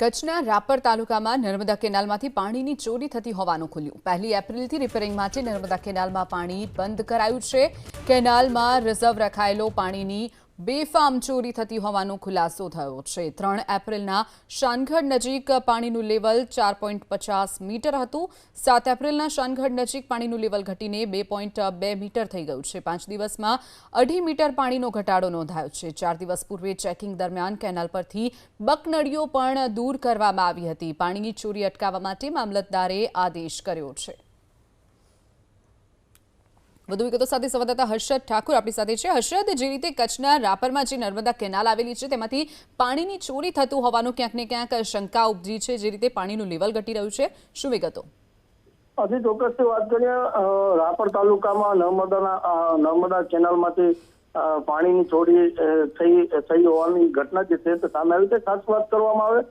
કચ્છના રાપર તાલુકામાં નર્મદા કેનાલમાંથી પાણીની ચોરી થતી હોવાનું ખુલ્યું. પહેલી એપ્રિલથી રિપેરિંગ માટે નર્મદા કેનાલમાં પાણી બંધ કરાયું છે. કેનાલમાં રિઝર્વ રખાયેલો પાણીની બેફામ ચોરી થતી હોવાનો ખુલાસો થયો છે. ત્રણ એપ્રિલના શાનગઢ નજીક પાણીનું લેવલ ચાર પોઈન્ટ પચાસ મીટર હતું. સાત એપ્રિલના શાનગઢ નજીક પાણીનું લેવલ ઘટીને બે પોઈન્ટ બે મીટર થઈ ગયું છે. પાંચ દિવસમાં અઢી મીટર પાણીનો ઘટાડો નોંધાયો છે. ચાર દિવસ પૂર્વે ચેકિંગ દરમિયાન કેનાલ પરથી બકનળીઓ પણ દૂર કરવામાં આવી હતી. પાણીની ચોરી અટકાવવા માટે મામલતદારે આદેશ કર્યો છે. વધુ વિગતો સાથે સંવાદદાતા હર્ષદ ઠાકુર આપણી સાથે છે. હર્ષદ, જે રીતે કચ્છના રાપરમાં જે નર્મદા કેનાલ આવેલી છે, તેમાંથી પાણીની ચોરી થતું હોવાનું ક્યાંક ને ક્યાંક શંકા ઉપજી છે, જે રીતે પાણીનું લેવલ ઘટી રહ્યું છે. શું વિગતો? હજી ચોક્કસથી વાત કરીએ રાપર તાલુકામાં નર્મદાના નર્મદા કેનાલમાંથી પાણીની ચોરી થઈ થઈ હોવાની ઘટના જે છે તે સામે આવી છે. ખાસ વાત કરવામાં આવે